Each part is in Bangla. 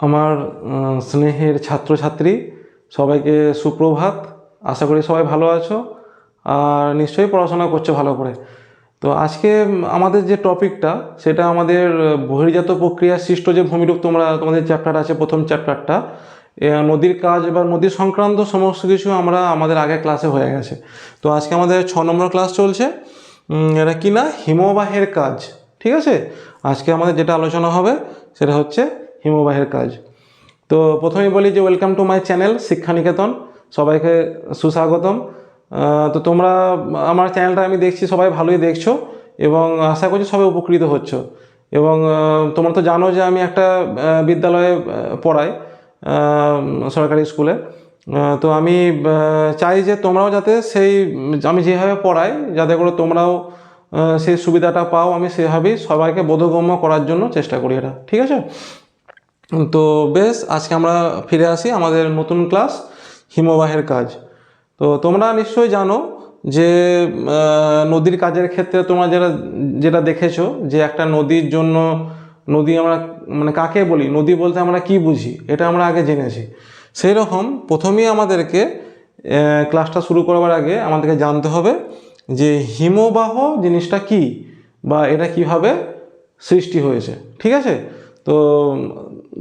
আমার স্নেহের ছাত্রছাত্রী, সবাইকে সুপ্রভাত। আশা করি সবাই ভালো আছো আর নিশ্চয়ই পড়াশোনা করছ ভালো করে। তো আজকে আমাদের যে টপিকটা, সেটা আমাদের বহির্জাত প্রক্রিয়া সৃষ্ট যে ভূমিরূপ তোমরা, তোমাদের চ্যাপ্টার আছে, প্রথম চ্যাপ্টারটা নদীর কাজ বা নদী সংক্রান্ত সমস্ত কিছু আমরা আমাদের আগে ক্লাসে হয়ে গেছে। তো আজকে আমাদের ছ নম্বর ক্লাস চলছে। এটা কি না? হিমবাহের কাজ, ঠিক আছে? আজকে আমাদের যেটা আলোচনা হবে, সেটা হচ্ছে হিমবাহের কাজ। তো প্রথমেই বলি যে welcome to my channel Shikkhaniketan সবাইকে সুস্বাগতম। তো তোমরা, আমার চ্যানেলটা আমি দেখছি, সবাই ভালোই দেখছ এবং আশা করছি সবাই উপকৃত হচ্ছ। এবং তোমরা তো জানো যে আমি একটা বিদ্যালয়ে পড়াই সরকারি স্কুলে। তো আমি চাই যে তোমরাও যাতে সেই, আমি যেভাবে পড়াই, যাতে করে তোমরাও সেই সুবিধাটা পাও, আমি সেভাবেই সবাইকে বোধগম্য করার জন্য চেষ্টা করি এটা। ঠিক আছে? তো বেশ, আজকে আমরা ফিরে আসি আমাদের নতুন ক্লাস, হিমবাহের কাজ। তো তোমরা নিশ্চয়ই জানো যে নদীর কাজের ক্ষেত্রে তোমরা যেটা যেটা দেখেছ যে একটা নদীর জন্য, নদী আমরা মানে কাকে বলি? নদী বলতে আমরা কি বুঝি? এটা আমরা আগে জেনেছি। সেই রকম প্রথমেই আমাদেরকে ক্লাসটা শুরু করবার আগে আমাদেরকে জানতে হবে যে হিমবাহ জিনিসটা কি বা এটা কীভাবে সৃষ্টি হয়েছে। ঠিক আছে? তো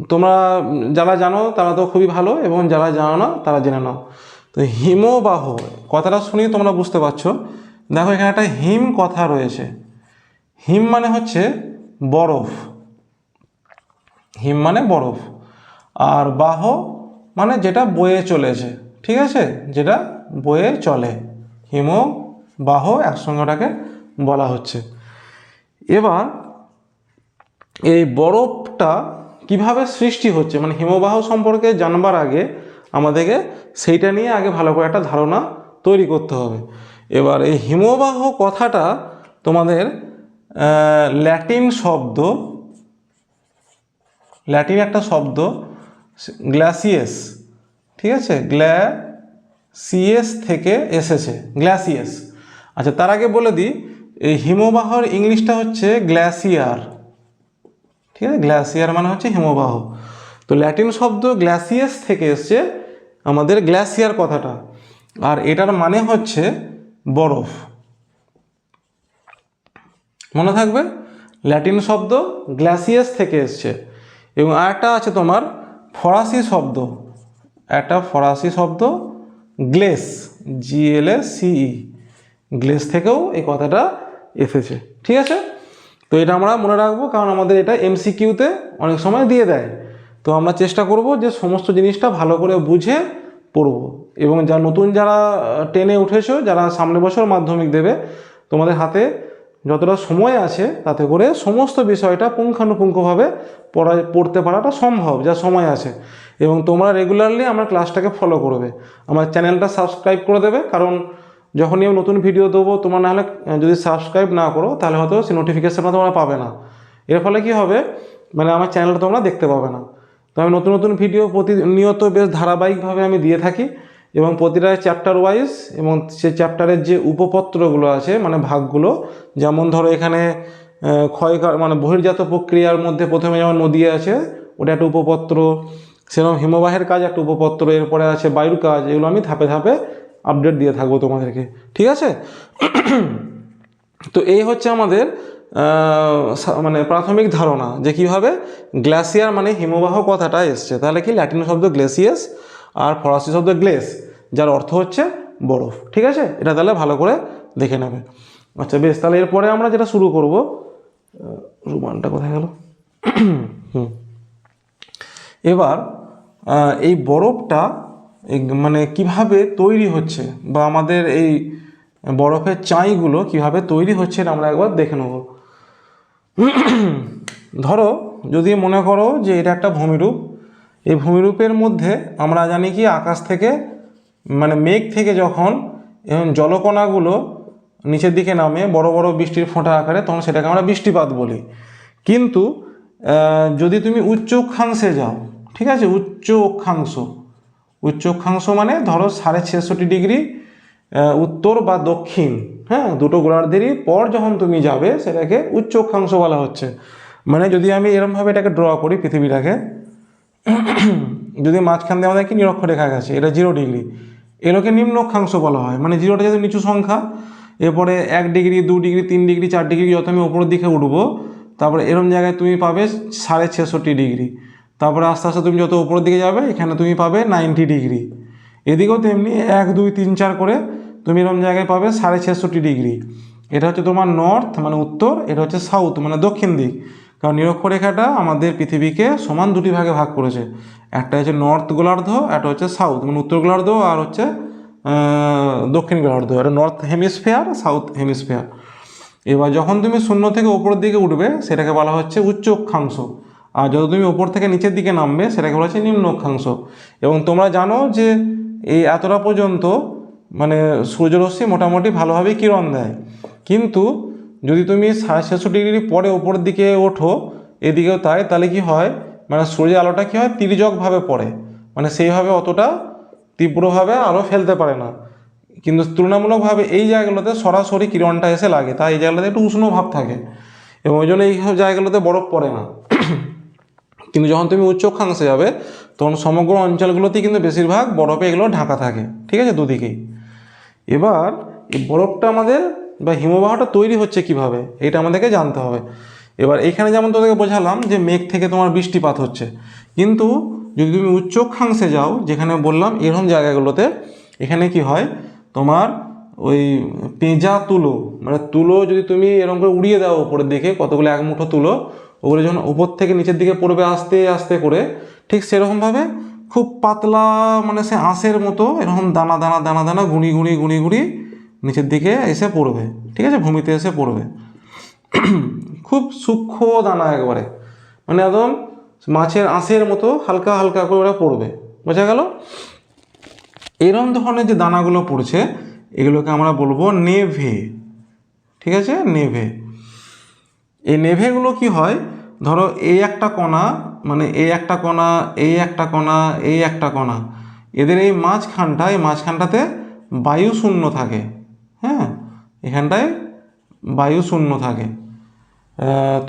তোমরা যারা জানো তারা তো খুবই ভালো এবং যারা জানো না তারা জেনে নাও। তো হিমবাহ, কথাটা শুনি তোমরা বুঝতে পারছ। দেখো, এখানে একটা হিম কথা রয়েছে। হিম মানে হচ্ছে বরফ। হিম মানে বরফ। আর বাহ মানে যেটা বয়ে চলেছে। ঠিক আছে? যেটা বয়ে চলে। হিম বাহ একসঙ্গে ওটাকে বলা হচ্ছে। এবার এই বরফটা কীভাবে সৃষ্টি হচ্ছে? মানে হিমবাহ সম্পর্কে জানবার আগে আমাদেরকে সেইটা নিয়ে আগে ভালো করে একটা ধারণা তৈরি করতে হবে। এবার এই হিমবাহ কথাটা তোমাদের ল্যাটিন শব্দ, ল্যাটিন একটা শব্দ গ্লাসিয়েস ঠিক আছে? গ্ল্যাসিয়েস থেকে এসেছে গ্লাসিয়েস আচ্ছা তার আগে বলে দিই, এই হিমবাহর ইংলিশটা হচ্ছে গ্লাসিয়ার ঠিক আছে? গ্লাসিয়ার মানে হচ্ছে হিমবাহ। তো ল্যাটিন শব্দ গ্লাসিয়াস থেকে এসছে আমাদের গ্লাসিয়ার কথাটা। আর এটার মানে হচ্ছে বরফ। মনে থাকবে? ল্যাটিন শব্দ গ্লাসিয়াস থেকে এসছে। এবং আরেকটা আছে তোমার ফরাসি শব্দ। একটা ফরাসি শব্দ গ্লেস জিএলএ সিই গ্লেস থেকেও এই কথাটা এসেছে। ঠিক আছে? তো এটা আমরা মনে রাখব, কারণ আমাদের এটা এমসিকিউতে অনেক সময় দিয়ে দেয়। তো আমরা চেষ্টা করব যে সমস্ত জিনিসটা ভালো করে বুঝে পড়ব। এবং যা নতুন যারা টেনে উঠেছো, যারা সামনে বছর মাধ্যমিক দেবে, তোমাদের হাতে যতটা সময় আছে, তাতে করে সমস্ত বিষয়টা পুঙ্খানুপুঙ্খভাবে পড়া, পড়তে পারাটা সম্ভব, যা সময় আছে। এবং তোমরা রেগুলারলি আমার ক্লাসটাকে ফলো করবে। আমার চ্যানেলটা সাবস্ক্রাইব করে দেবে, কারণ যখনই আমি নতুন ভিডিও দেবো, তোমরা নাহলে যদি সাবস্ক্রাইব না করো, তাহলে হয়তো সেই নোটিফিকেশানটা তোমরা পাবে না। এর ফলে কি হবে? মানে আমার চ্যানেলটা তোমরা দেখতে পাবে না। তো আমি নতুন নতুন ভিডিও প্রতিনিয়ত বেশ ধারাবাহিকভাবে আমি দিয়ে থাকি এবং প্রতিটা চ্যাপ্টার ওয়াইজ এবং সে চ্যাপ্টারের যে উপপত্রগুলো আছে মানে ভাগগুলো, যেমন ধরো এখানে ক্ষয়কার মানে বহির্জাত প্রক্রিয়ার মধ্যে প্রথমে যেমন নদী আছে, ওটা একটা উপপত্র, সেরকম হিমবাহের কাজ একটা উপপত্র, এরপরে আছে বায়ুর কাজ, এগুলো আমি ধাপে ধাপে আপডেট দিয়ে থাকব তোমাদেরকে, ঠিক আছে? তো এই হচ্ছে আমাদের মানে প্রাথমিক ধারণা যে কীভাবে গ্লাসিয়ার মানে হিমবাহ কথাটা এসছে। তাহলে কি ল্যাটিন শব্দ গ্লেসিয়াস আর ফরাসি শব্দ গ্লেস, যার অর্থ হচ্ছে বরফ, ঠিক আছে? এটা তাহলে ভালো করে দেখে নেবে। আচ্ছা বেশ, তাহলে এরপরে আমরা যেটা শুরু করব রুমানটা কোথায় গেল? হুম। এবার এই বরফটা মানে কীভাবে তৈরি হচ্ছে বা আমাদের এই বরফের চাইগুলো কীভাবে তৈরি হচ্ছে আমরা একবার দেখে নেব। ধরো, যদি মনে করো যে এটা একটা ভূমিরূপ, এই ভূমিরূপের মধ্যে আমরা জানি কি আকাশ থেকে মানে মেঘ থেকে যখন জলকণাগুলো নিচের দিকে নামে, বড় বড় বৃষ্টির ফোঁটা আকারে, তখন সেটাকে আমরা বৃষ্টিপাত বলি। কিন্তু যদি তুমি উচ্চ অক্ষাংশে যাও, ঠিক আছে? উচ্চ অক্ষাংশ। উচ্চ অক্ষাংশ মানে ধরো সাড়ে ছেষট্টি ডিগ্রি উত্তর বা দক্ষিণ হ্যাঁ দুটো গোলার্ধেরই পর যখন তুমি যাবে সেটাকে উচ্চ অক্ষাংশ বলা হচ্ছে। মানে যদি আমি এরমভাবে এটাকে ড্র করি পৃথিবীটাকে, যদি মাঝখান দিয়ে আমাদের কি নিরক্ষ নিরক্ষরেখা গেছে, এটা জিরো ডিগ্রি এগুলোকে নিম্ন অক্ষাংশ বলা হয়। মানে জিরোটা যেহেতু নিচু সংখ্যা, এরপরে এক ডিগ্রি, দু ডিগ্রি, তিন ডিগ্রি, চার ডিগ্রি, যত আমি উপরের দিকে উঠবো, তারপরে এরম জায়গায় তুমি পাবে সাড়ে ছেষট্টি ডিগ্রি। তারপরে আস্তে আস্তে তুমি যত উপরের দিকে যাবে, এখানে তুমি পাবে নাইনটি ডিগ্রি এদিকেও তেমনি এক, দুই, তিন, চার করে তুমি এরকম জায়গায় পাবে সাড়ে ছেষট্টি ডিগ্রি এটা হচ্ছে তোমার নর্থ মানে উত্তর, এটা হচ্ছে সাউথ মানে দক্ষিণ দিক। কারণ নিরক্ষরেখাটা আমাদের পৃথিবীকে সমান দুটি ভাগে ভাগ করেছে। একটা হচ্ছে নর্থ গোলার্ধ, একটা হচ্ছে সাউথ মানে উত্তর গোলার্ধ আর হচ্ছে দক্ষিণ গোলার্ধ। এটা নর্থ হেমিসফেয়ার সাউথ হেমিসফেয়ার এবার যখন তুমি শূন্য থেকে ওপরের দিকে উঠবে, সেটাকে বলা হচ্ছে উচ্চ অক্ষাংশ আর যত তুমি ওপর থেকে নিচের দিকে নামবে, সেটাকে বলা হচ্ছে নিম্ন অক্ষাংশ এবং তোমরা জানো যে এই এতটা পর্যন্ত মানে সূর্যরশ্মি মোটামুটি ভালোভাবেই কিরণ দেয়। কিন্তু যদি তুমি সাড়ে ছশো ডিগ্রি পরে ওপরের দিকে ওঠো, এদিকেও তাই, তাহলে কি হয়? মানে সূর্যের আলোটা কী হয়? তির্যকভাবে পড়ে। মানে সেইভাবে অতটা তীব্রভাবে আলো ফেলতে পারে না। কিন্তু তুলনামূলকভাবে এই জায়গাগুলোতে সরাসরি কিরণটা এসে লাগে। তাই এই জায়গাগুলোতে একটু উষ্ণ ভাব থাকে। এবং ওই জন্য এই সব জায়গাগুলোতে বরফ পড়ে না। কিন্তু যখন তুমি উচ্চ অক্ষাংশে যাবে, তখন সমগ্র অঞ্চলগুলোতেই কিন্তু বেশিরভাগ বরফে এগুলো ঢাকা থাকে। ঠিক আছে? দুদিকেই। এবার এই বরফটা আমাদের বা হিমবাহটা তৈরি হচ্ছে কীভাবে, এটা আমাদেরকে জানতে হবে। এবার এখানে যেমন তোদেরকে বোঝালাম যে মেঘ থেকে তোমার বৃষ্টিপাত হচ্ছে। কিন্তু যদি তুমি উচ্চ অক্ষাংশে যাও, যেখানে বললাম এরকম জায়গাগুলোতে, এখানে কি হয়? তোমার ওই পেঁজা তুলো মানে তুলো যদি তুমি এরকম করে উড়িয়ে দাও উপরের দিকে, কতগুলো এক মুঠো তুলো ওগুলো যখন উপর থেকে নিচের দিকে পড়বে আস্তে আস্তে করে, ঠিক সেরকমভাবে খুব পাতলা মানে সে আঁশের মতো এরকম দানা দানা দানা দানা গুঁড়ি গুঁড়ি গুঁড়ি গুঁড়ি নিচের দিকে এসে পড়বে, ঠিক আছে? ভূমিতে এসে পড়বে। খুব সূক্ষ্ম দানা একবারে। মানে একদম মাছের আঁশের মতো হালকা হালকা করে ওরা পড়বে। বোঝা গেল? এরম ধরনের যে দানাগুলো পড়ছে, এগুলোকে আমরা বলব নেভে, ঠিক আছে? নেভে। এই নেভেগুলো কি হয়? ধরো এই একটা কণা মানে এই একটা কণা এই একটা কণা এই একটা কণা। এদের এই মাঝখানটা, এই মাঝখানটাতে বায়ু শূন্য থাকে হ্যাঁ? এখানটায় বায়ু শূন্য থাকে।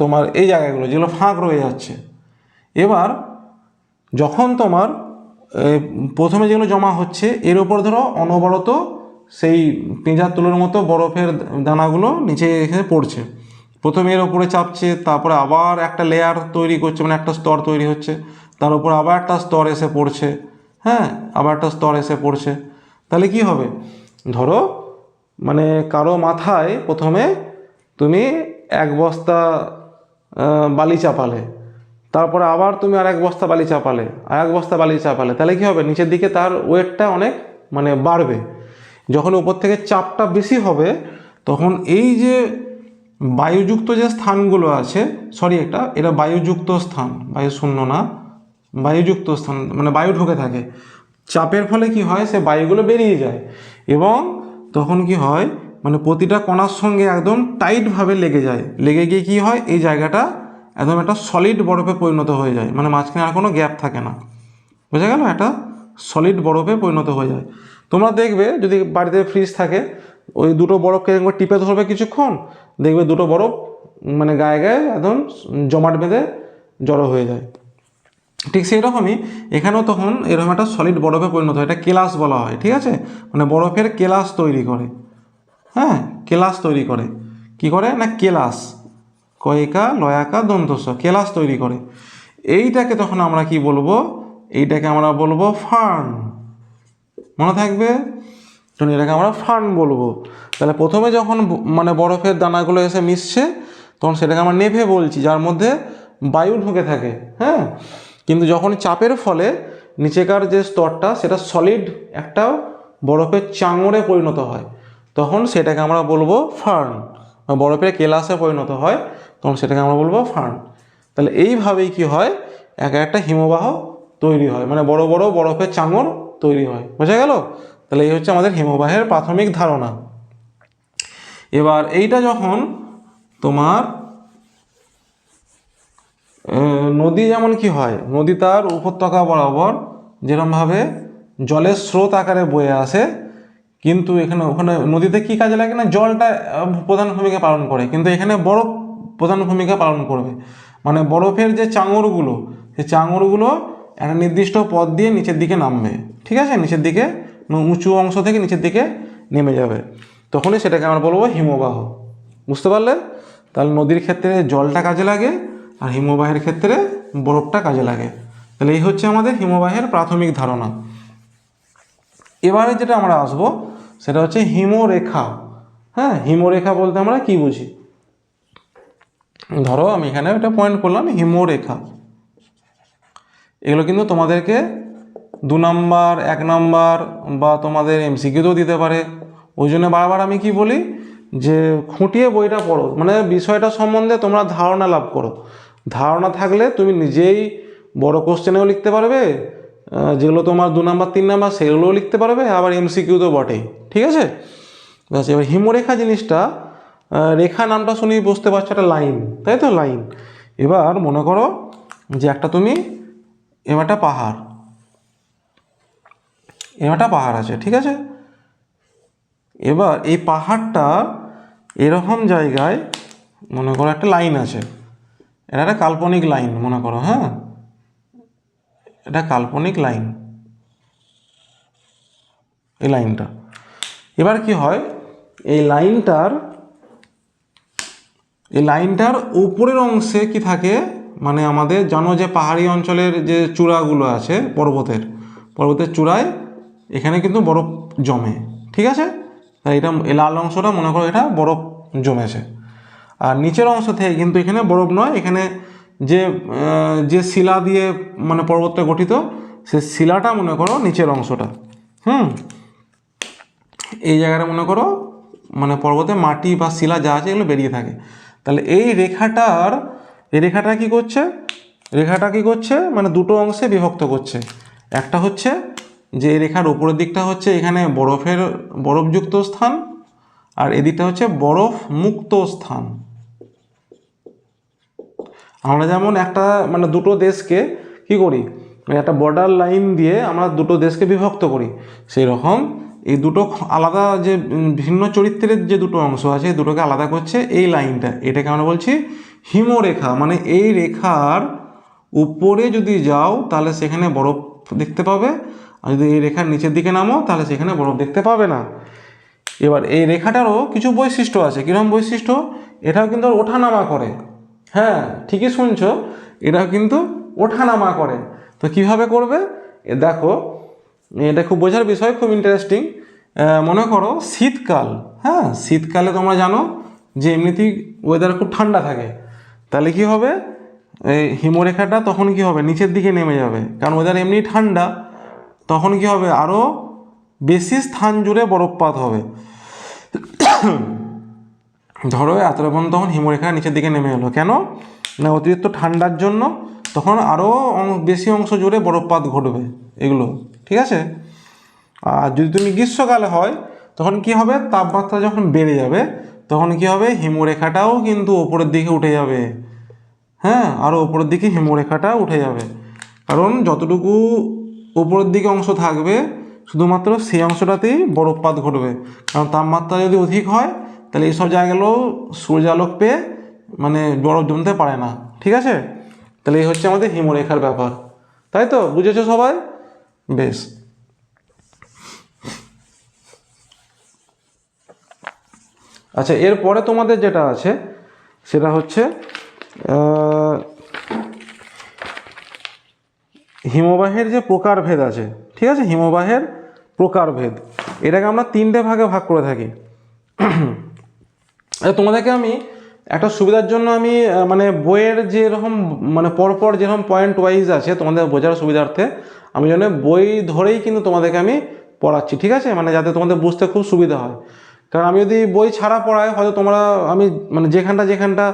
তোমার এই জায়গাগুলো, যেগুলো ফাঁক রয়ে যাচ্ছে। এবার যখন তোমার প্রথমে যেগুলো জমা হচ্ছে, এর উপর ধরো অনবরত সেই পেঁজার তুলোর মতো বরফের দানাগুলো নিচে এসে পড়ছে। প্রথমে এর উপরে চাপছে, তারপরে আবার একটা লেয়ার তৈরি করছে মানে একটা স্তর তৈরি হচ্ছে, তার উপর আবার একটা স্তর এসে পড়ছে হ্যাঁ আবার একটা স্তর এসে পড়ছে। তাহলে কি হবে? ধরো মানে কারও মাথায় প্রথমে তুমি এক বস্তা বালি চাপালে, তারপরে আবার তুমি আর এক বস্তা বালি চাপালে আর এক বস্তা বালি চাপালে, তাহলে কি হবে? নিচের দিকে তার ওয়েটটা অনেক মানে বাড়বে। যখন উপর থেকে চাপটা বেশি হবে, তখন এই যে বায়ুযুক্ত যে স্থানগুলো আছে সরি এটা এটা বায়ুযুক্ত স্থান, বায়ু শূন্য না, বায়ুযুক্ত স্থান মানে বায়ু ঢুকে থাকে। চাপের ফলে কি হয়, সে বায়ুগুলো বেরিয়ে যায় এবং তখন কি হয় মানে প্রতিটা কণার সঙ্গে একদম টাইটভাবে লেগে যায়। লেগে গিয়ে কি হয়, এই জায়গাটা একদম একটা সলিড বরফে পরিণত হয়ে যায় মানে মাঝখানে আর কোনো গ্যাপ থাকে না। বোঝা গেল? একটা সলিড বরফে পরিণত হয়ে যায়। তোমরা দেখবে, যদি বাড়িতে ফ্রিজ থাকে ওই দুটো বরফকে একবার টিপে ধরবে কিছুক্ষণ, দেখবে দুটো বরফ মানে গায়ে গায়ে একদম জমাট বেঁধে জড়ো হয়ে যায়। ঠিক সেই রকমই এখানেও তখন এরকম একটা সলিড বরফে পরিণত হয়, এটা কেলাস বলা হয়, ঠিক আছে? মানে বরফের কেলাস তৈরি করে। হ্যাঁ কেলাস তৈরি করে। কি করে? না, কেলাস। কয়েকা, লয়াকা দন্তস কেলাস তৈরি করে। এইটাকে তখন আমরা কি বলব? এইটাকে আমরা বলব ফার্ন। মনে থাকবে? তখন এটাকে আমরা ফার্ন বলব। তাহলে প্রথমে যখন মানে বরফের দানাগুলো এসে মিশছে, তখন সেটাকে আমরা নেভে বলছি, যার মধ্যে বায়ু ঢুকে থাকে হ্যাঁ? কিন্তু যখন চাপের ফলে নিচেকার যে স্তরটা, সেটা সলিড একটা বরফের চাঙড়ে পরিণত হয়, তখন সেটাকে আমরা বলব ফার্ন। বরফের কেলাসে পরিণত হয়, তখন সেটাকে আমরা বলব ফার্ন। তাহলে এইভাবেই কি হয়? এক একটা হিমবাহ তৈরি হয় মানে বড় বড় বরফের চাঙড় তৈরি হয়। বোঝা গেল? তাহলে এই হচ্ছে আমাদের হিমবাহের প্রাথমিক ধারণা। এবার এইটা যখন তোমার নদী যেমন কি হয়, নদী তার উপত্যকা বরাবর যেরমভাবে জলের স্রোত আকারে বয়ে আসে, কিন্তু এখানে, ওখানে নদীতে কি কাজে লাগে না? জলটা প্রধান ভূমিকা পালন করে, কিন্তু এখানে বরফ প্রধান ভূমিকা পালন করবে। মানে বরফের যে চাঙড়গুলো, সেই চাঙড়গুলো একটা নির্দিষ্ট পথ দিয়ে নিচের দিকে নামবে। ঠিক আছে? নিচের দিকে উঁচু অংশ থেকে নিচের দিকে নেমে যাবে। তখনই সেটাকে আমরা বলব হিমবাহ। বুঝতে পারলে? তাহলে নদীর ক্ষেত্রে জলটা কাজে লাগে আর হিমবাহের ক্ষেত্রে বরফটা কাজে লাগে। তাহলে এই হচ্ছে আমাদের হিমবাহের প্রাথমিক ধারণা। এবারে যেটা আমরা আসব, সেটা হচ্ছে হিমরেখা। হ্যাঁ হিমরেখা বলতে আমরা কি বুঝি? ধরো আমি এখানে একটা পয়েন্ট করলাম, হিমরেখা। এগুলো কিন্তু তোমাদেরকে দু নাম্বার, এক নাম্বার বা তোমাদের এমসিকিউতেও দিতে পারে। ওই জন্য বারবার আমি কি বলি যে খুঁটিয়ে বইটা পড়ো। মানে বিষয়টা সম্বন্ধে তোমরা ধারণা লাভ করো। ধারণা থাকলে তুমি নিজেই বড় কোশ্চেনেও লিখতে পারবে যেগুলো তোমার দু নাম্বার, তিন নাম্বার, সেগুলোও লিখতে পারবে, আবার এমসিকিউতেও বটেই। ঠিক আছে? ব্যাস, এবার হিমরেখা জিনিসটা রেখা নামটা শুনেই বুঝতে পারছ একটা লাইন তাই তো? লাইন এবার মনে করো যে একটা তুমি, এবার একটা পাহাড়। একটা পাহাড় আছে, ঠিক আছে? এবার এই পাহাড়টা এরকম জায়গায়, মনে করো একটা লাইন আছে। এটা একটা কাল্পনিক লাইন মনে করো হ্যাঁ? এটা কাল্পনিক লাইন এই লাইনটা এবার কি হয়? এই লাইনটার এই লাইনটার উপরের অংশে কি থাকে? মানে আমাদের জানো যে পাহাড়ি অঞ্চলের যে চূড়াগুলো আছে, পর্বতের পর্বতের চূড়ায় এখানে কিন্তু বরফ জমে, ঠিক আছে? তাই এটা লাল অংশটা, মনে করো এটা বরফ জমেছে। আর নিচের অংশ থেকে কিন্তু এখানে বরফ নয়, এখানে যে যে শিলা দিয়ে মানে পর্বতটা গঠিত, সে শিলাটা মনে করো নিচের অংশটা, হুম? এই জায়গাটা মনে করো মানে পর্বতে মাটি বা শিলা যা আছে এগুলো বেরিয়ে থাকে। তাহলে এই রেখাটার, এই রেখাটা কি করছে? রেখাটা কি করছে? মানে দুটো অংশে বিভক্ত করছে। একটা হচ্ছে যে রেখার উপরের দিকটা হচ্ছে এখানে বরফের, বরফযুক্ত স্থান, আর এদিকটা হচ্ছে বরফ মুক্ত স্থান। আমরা যেমন একটা মানে দুটো দেশকে কি করি? মানে একটা বর্ডার লাইন দিয়ে আমরা দুটো দেশকে বিভক্ত করি। সেই রকম এই দুটো আলাদা যে ভিন্ন চরিত্রের যে দুটো অংশ আছে, দুটোকে আলাদা করছে এই লাইনটা এটাকে আমরা বলছি হিমরেখা। মানে এই রেখার উপরে যদি যাও, তাহলে সেখানে বরফ দেখতে পাবে। আর যদি এই রেখার নিচের দিকে নামো, তাহলে সেখানে বরফ দেখতে পাবে না। এবার এই রেখাটারও কিছু বৈশিষ্ট্য আছে। কীরকম বৈশিষ্ট্য? এটাও কিন্তু ওঠানামা করে। হ্যাঁ ঠিকই শুনছো। এটাও কিন্তু ওঠানামা করে। তো কীভাবে করবে? এ দেখো, এটা খুব বোঝার বিষয়, খুব ইন্টারেস্টিং মনে করো শীতকাল। হ্যাঁ শীতকালে তোমরা জানো যে এমনিতেই ওয়েদার খুব ঠান্ডা থাকে। তাহলে কি হবে? এই হিমরেখাটা তখন কি হবে? নিচের দিকে নেমে যাবে। কারণ ওয়েদার এমনি ঠান্ডা। তখন কি হবে? আরও বেশি স্থান জুড়ে বরফপাত হবে। ধরো এতক্ষণ তখন হিমরেখা নিচের দিকে নেমে এলো। কেন? না, অতিরিক্ত ঠান্ডার জন্য তখন আরও বেশি অংশ জুড়ে বরফপাত ঘটবে এগুলো। ঠিক আছে? আর যদি তুমি গ্রীষ্মকালে হয়, তখন কি হবে? তাপমাত্রা যখন বেড়ে যাবে, তখন কি হবে? হিমরেখাটাও কিন্তু ওপরের দিকে উঠে যাবে। হ্যাঁ? আরও ওপরের দিকে হিমরেখাটা উঠে যাবে। কারণ যতটুকু উপরের দিকে অংশ থাকবে, শুধুমাত্র সেই অংশটাতেই বরফপাত ঘটবে। কারণ তাপমাত্রা যদি অধিক হয়, তাহলে এইসব জায়গাগুলো সূর্যালোক পেয়ে মানে বরফ জমতে পারে না। ঠিক আছে? তাহলে এই হচ্ছে আমাদের হিমরেখার ব্যাপার। তাই তো? বুঝেছ সবাই? বেশ। আচ্ছা এরপরে তোমাদের যেটা আছে, সেটা হচ্ছে হিমবাহের যে প্রকারভেদ আছে, ঠিক আছে? হিমবাহের প্রকারভেদ। এটাকে আমরা তিনটে ভাগে ভাগ করে থাকি। তোমাদেরকে আমি একটা সুবিধার জন্য আমি মানে বইয়ের যে এরকম মানে পরপর যেরকম পয়েন্ট ওয়াইজ আছে তোমাদের বোঝার সুবিধার্থে, আমি জন্য বই ধরেই কিন্তু তোমাদেরকে আমি পড়াচ্ছি, ঠিক আছে? মানে যাতে তোমাদের বুঝতে খুব সুবিধা হয়। কারণ আমি যদি বই ছাড়া পড়াই, হয়তো তোমরা, আমি মানে যেখানটা যেখানটা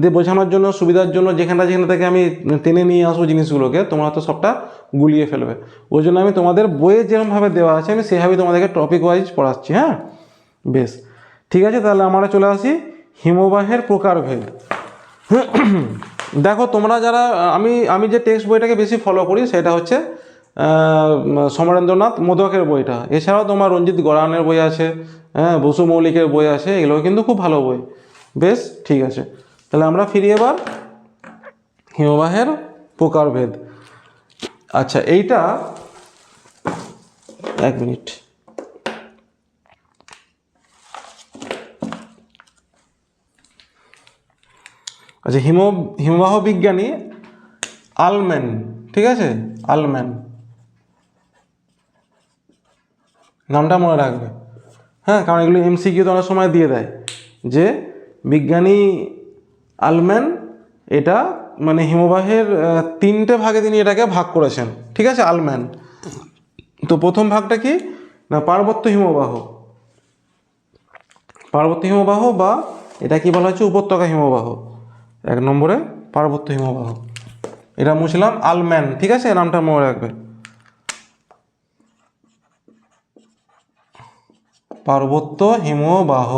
দিয়ে বোঝানোর জন্য, সুবিধার জন্য, যেখানটা যেখান থেকে আমি টেনে নিয়ে আসব জিনিসগুলোকে, তোমরা তো সবটা গুলিয়ে ফেলবে। ওই জন্য আমি তোমাদের বইয়ে যেরকমভাবে দেওয়া আছে, আমি সেভাবেই তোমাদেরকে টপিক ওয়াইজ পড়াচ্ছি হ্যাঁ? বেশ। ঠিক আছে, তাহলে আমরা চলে আসি হিমবাহের প্রকারভেদ। দেখো, তোমরা যারা, আমি আমি যে টেক্সট বইটাকে বেশি ফলো করি, সেটা হচ্ছে সমরেন্দ্রনাথ মোদকের বইটা। এছাড়াও তোমার রঞ্জিত গড়ানের বই আছে হ্যাঁ বসু মৌলিকের বই আছে এগুলো কিন্তু খুব ভালো বই। বেশ, ঠিক আছে। তাহলে আমরা ফিরি এবার হিমবাহের প্রকারভেদ। আচ্ছা এইটা এক মিনিট। আচ্ছা হিম হিমবাহ বিজ্ঞানী আলম্যান, ঠিক আছে? আলম্যান। নামটা মনে রাখবে। হ্যাঁ কারণ এগুলো এমসিকিউ তো অনেক সময় দিয়ে দেয়। যে বিজ্ঞানী আলম্যান, এটা মানে হিমবাহের তিনটে ভাগে তিনি এটাকে ভাগ করেছেন। ঠিক আছে? আলম্যান। তো প্রথম ভাগটা কি? না, পার্বত্য হিমবাহ। পার্বত্য হিমবাহ বা এটা কি বলা হচ্ছে উপত্যকা হিমবাহ। এক নম্বরে পার্বত্য হিমবাহ। এটা মুছলাম আলম্যান। ঠিক আছে? নামটা মনে রাখবে। পার্বত্য হিমবাহ।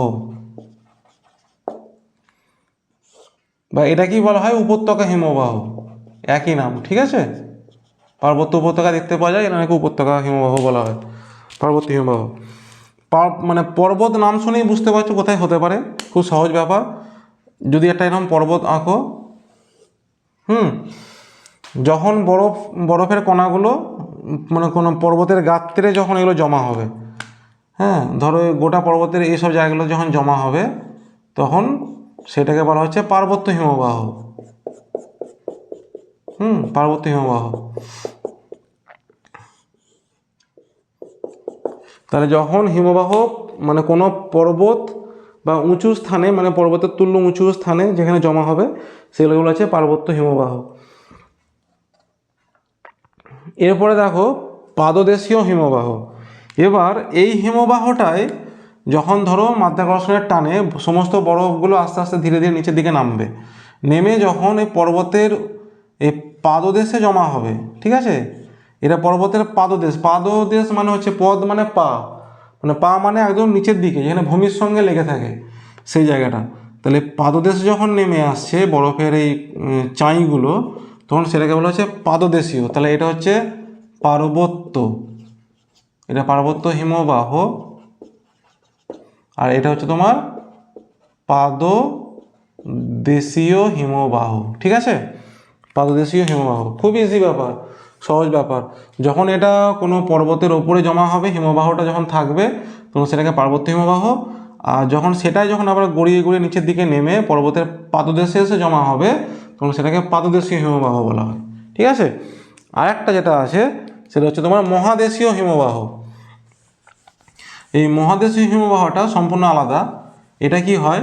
বা এটা কি বলা হয় উপত্যকা হিমবাহ? একই নাম, ঠিক আছে? পার্বত্য উপত্যকা দেখতে পাওয়া যায় এটাকে উপত্যকা হিমবাহ বলা হয়, পার্বত্য হিমবাহ। মানে পর্বত নাম শুনেই বুঝতে পারছ কোথায় হতে পারে, খুব সহজ ব্যাপার। যদি একটা এরকম পর্বত আঁকো, হুম? যখন বরফ, বরফের কণাগুলো মানে কোনো পর্বতের গাত্রে যখন এগুলো জমা হবে হ্যাঁ? ধরো গোটা পর্বতের এইসব জায়গাগুলো যখন জমা হবে, তখন সেটাকে বলা হচ্ছে পার্বত্য হিমবাহ। হুম, পার্বত্য হিমবাহ। তাহলে যখন হিমবাহ মানে কোনো পর্বত বা উঁচু স্থানে মানে পর্বতের তুল্য উঁচু স্থানে যেখানে জমা হবে, সেগুলো হচ্ছে পার্বত্য হিমবাহ। এরপরে দেখো পাদদেশীয় হিমবাহ। এবার এই হিমবাহটায় যখন ধরো মাধ্যাকর্ষণের টানে সমস্ত বরফগুলো আস্তে আস্তে ধীরে ধীরে নিচের দিকে নামবে, নেমে যখন এই পর্বতের এই পাদদেশে জমা হবে, ঠিক আছে? এটা পর্বতের পাদদেশ পাদদেশ মানে হচ্ছে পদ মানে পা মানে পা মানে একদম নিচের দিকে, যেখানে ভূমির সঙ্গে লেগে থাকে সেই জায়গাটা। তাহলে পাদদেশ যখন নেমে আসছে বরফের এই চাঁইগুলো, তখন সেটাকে বলা হচ্ছে পাদদেশীয়। তাহলে এটা হচ্ছে পার্বত্য, এটা পার্বত্য হিমবাহ আর এটা হচ্ছে তোমার পাদ দেশীয় হিমবাহ, ঠিক আছে? পাদদেশীয় হিমবাহ, খুব ইজি ব্যাপার, সহজ ব্যাপার। যখন এটা কোনো পর্বতের ওপরে জমা হবে, হিমবাহটা যখন থাকবে, তখন সেটাকে পার্বত্য হিমবাহ। আর যখন সেটাই যখন আবার গড়িয়ে গড়িয়ে নিচের দিকে নেমে পর্বতের পাদদেশে এসে জমা হবে, তখন সেটাকে পাদদেশীয় হিমবাহ বলা হয়, ঠিক আছে? আর একটা যেটা আছে, সেটা হচ্ছে তোমার মহাদেশীয় হিমবাহ। এই মহাদেশীয় হিমবাহটা সম্পূর্ণ আলাদা। এটা কি হয়?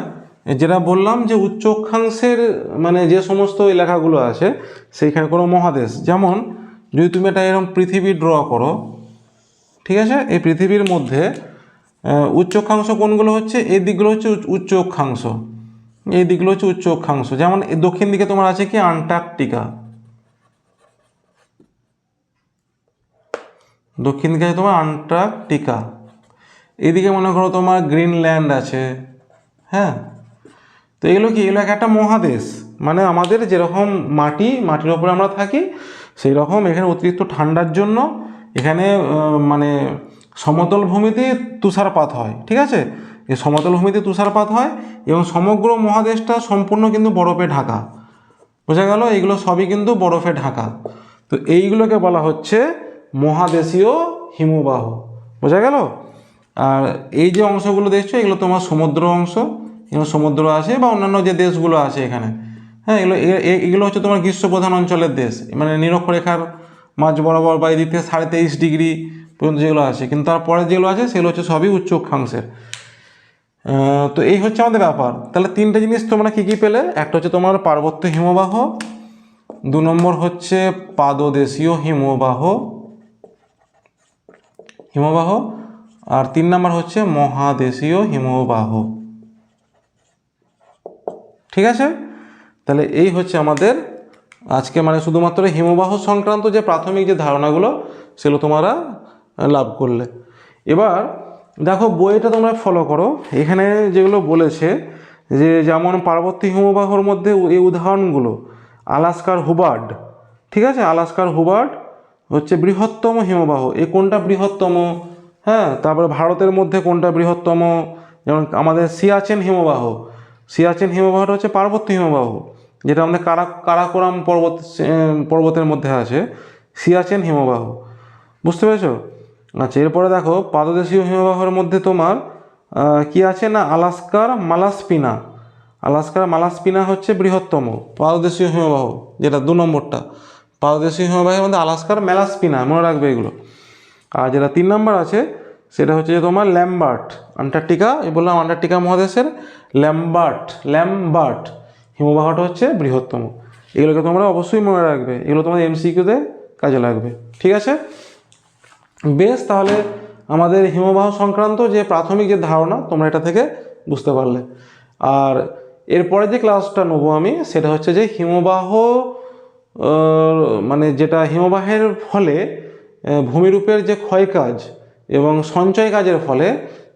যেটা বললাম যে উচ্চ অক্ষাংশের মানে যে সমস্ত এলাকাগুলো আছে, সেইখানে কোনো মহাদেশ। যেমন, যদি তুমি এটা এরকম পৃথিবী ড্র করো, ঠিক আছে? এই পৃথিবীর মধ্যে উচ্চ অক্ষাংশ কোনগুলো হচ্ছে? এই দিকগুলো হচ্ছে উচ্চ অক্ষাংশ এই দিকগুলো হচ্ছে উচ্চ অক্ষাংশ যেমন দক্ষিণ দিকে তোমার আছে কি? আন্টার্কটিকা। দক্ষিণ দিকে আছে তোমার আন্টার্কটিকা। এদিকে মনে করো তোমার গ্রিনল্যান্ড আছে হ্যাঁ? তো এগুলো কি, এগুলো একটা মহাদেশ? মানে আমাদের যেরকম মাটি, মাটির ওপরে আমরা থাকি সেই রকম এখানে অতিরিক্ত ঠান্ডার জন্য এখানে মানে সমতল ভূমিতে তুষারপাত হয়, ঠিক আছে? এই সমতল ভূমিতে তুষারপাত হয় এবং সমগ্র মহাদেশটা সম্পূর্ণ কিন্তু বরফে ঢাকা। বোঝা গেল? এইগুলো সবই কিন্তু বরফে ঢাকা। তো এইগুলোকে বলা হচ্ছে মহাদেশীয় হিমবাহ। বোঝা গেল? আর এই যে অংশগুলো দেখছ, এগুলো তোমার সমুদ্র অংশ, এগুলো সমুদ্র আছে বা অন্যান্য যে দেশগুলো আছে এখানে। হ্যাঁ এগুলো এগুলো হচ্ছে তোমার গ্রীষ্মপ্রধান অঞ্চলের দেশ। মানে নিরক্ষরেখার মাঝ বরাবর বা এদিক থেকে সাড়ে তেইশ ডিগ্রি পর্যন্ত যেগুলো আছে, কিন্তু তারপরে যেগুলো আছে, সেগুলো হচ্ছে সবই উচ্চ অক্ষাংশের তো এই হচ্ছে আমাদের ব্যাপার। তাহলে তিনটে জিনিস তোমরা কী কী পেলে? একটা হচ্ছে তোমার পার্বত্য হিমবাহ, দু নম্বর হচ্ছে পাদদেশীয় হিমবাহ। হিমবাহ আর তিন নাম্বার হচ্ছে মহাদেশীয় হিমবাহ। ঠিক আছে? তাহলে এই হচ্ছে আমাদের আজকে মানে শুধুমাত্র হিমবাহ সংক্রান্ত যে প্রাথমিক যে ধারণাগুলো, সেগুলো তোমরা লাভ করলে। এবার দেখো বইটা তোমরা ফলো করো। এখানে যেগুলো বলেছে যে যেমন পার্বত্য হিমবাহর মধ্যে এই উদাহরণগুলো, আলাস্কার হুবার্ড ঠিক আছে? আলাস্কার হুবার্ড হচ্ছে বৃহত্তম হিমবাহ। এ কোনটা বৃহত্তম? হ্যাঁ তারপরে ভারতের মধ্যে কোনটা বৃহত্তম? যেমন আমাদের সিয়াচেন হিমবাহ। সিয়াচেন হিমবাহটা হচ্ছে পার্বত্য হিমবাহ, যেটা আমাদের কারা, কারাকোরাম পর্বত পর্বতের মধ্যে আছে। সিয়াচেন হিমবাহ। বুঝতে পেরেছ? আচ্ছা এরপরে দেখো, পাদদেশীয় হিমবাহের মধ্যে তোমার কি আছে না? আলাস্কার মালাসপিনা। আলাস্কার মালাসপিনা হচ্ছে বৃহত্তম পাদদেশীয় হিমবাহ, যেটা দু নম্বরটা। পাদদেশীয় হিমবাহের মধ্যে আলাস্কার ম্যালাসপিনা মনে রাখবে এগুলো। আর যেটা তিন নম্বর আছে, সেটা হচ্ছে যে তোমার ল্যাম্বার্ট আন্টার্কটিকা এই বললাম আন্টার্কটিকা মহাদেশের ল্যাম্বার্ট ল্যাম্বার্ট হিমবাহটা হচ্ছে বৃহত্তম। এগুলোকে তোমরা অবশ্যই মনে রাখবে, এগুলো তোমাদের এমসিকিউতে কাজে লাগবে, ঠিক আছে? বেশ, তাহলে আমাদের হিমবাহ সংক্রান্ত যে প্রাথমিক যে ধারণা, তোমরা এটা থেকে বুঝতে পারলে। আর এরপরে যে ক্লাসটা নেব আমি, সেটা হচ্ছে যে হিমবাহ মানে যেটা হিমবাহের ফলে ভূমিরূপের যে ক্ষয়কাজ এবং সঞ্চয় কাজের ফলে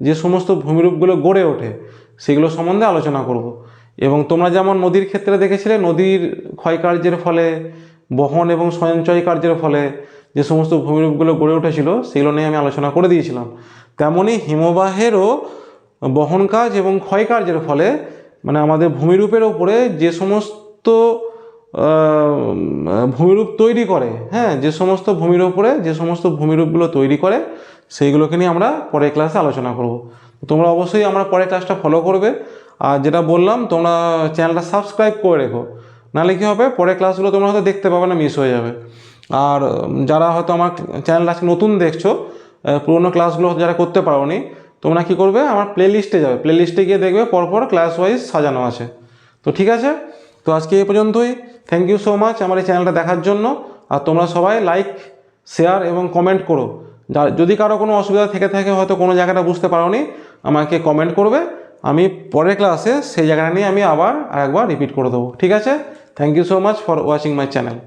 যে সমস্ত ভূমিরূপগুলো গড়ে ওঠে, সেগুলো সম্বন্ধে আলোচনা করব। এবং তোমরা যেমন নদীর ক্ষেত্রে দেখেছিলে, নদীর ক্ষয়কার্যের ফলে, বহন এবং সঞ্চয় কার্যের ফলে যে সমস্ত ভূমিরূপগুলো গড়ে উঠেছিল, সেগুলো নিয়ে আমি আলোচনা করে দিয়েছিলাম। তেমনই হিমবাহেরও বহন কাজ এবং ক্ষয় কার্যের ফলে মানে আমাদের ভূমিরূপের ওপরে যে সমস্ত ভূমিরূপ তৈরি করে হ্যাঁ যে সমস্ত ভূমির ওপরে যে সমস্ত ভূমিরূপগুলো তৈরি করে, সেইগুলোকে নিয়ে আমরা পরের ক্লাসে আলোচনা করব। তোমরা অবশ্যই আমরা পরের ক্লাসটা ফলো করবে। আর যেটা বললাম, তোমরা চ্যানেলটা সাবস্ক্রাইব করে রেখো। নাহলে কী হবে, পরের ক্লাসগুলো তোমরা হয়তো দেখতে পাবে না মিস হয়ে যাবে। আর যারা হয়তো আমার চ্যানেল আজকে নতুন দেখছ পুরোনো ক্লাসগুলো যারা করতে পারোনি, তোমরা কি করবে, আমার প্লে লিস্টে যাবে। প্লে লিস্টে গিয়ে দেখবে, পরপর ক্লাস ওয়াইজ সাজানো আছে। তো ঠিক আছে? তো আজকে এই পর্যন্তই। থ্যাংক ইউ সো মাচ আমার এই চ্যানেলটা দেখার জন্য। আর তোমরা সবাই লাইক শেয়ার এবং কমেন্ট করো। যদি কারও কোনো অসুবিধা থেকে থাকে, হয়তো কোনো জায়গাটা বুঝতে পারোনি, আমাকে কমেন্ট করবে। আমি পরের ক্লাসে সেই জায়গাটা নিয়ে আমি আবার আরেকবার রিপিট করে দেবো। ঠিক আছে? Thank you so much for watching my channel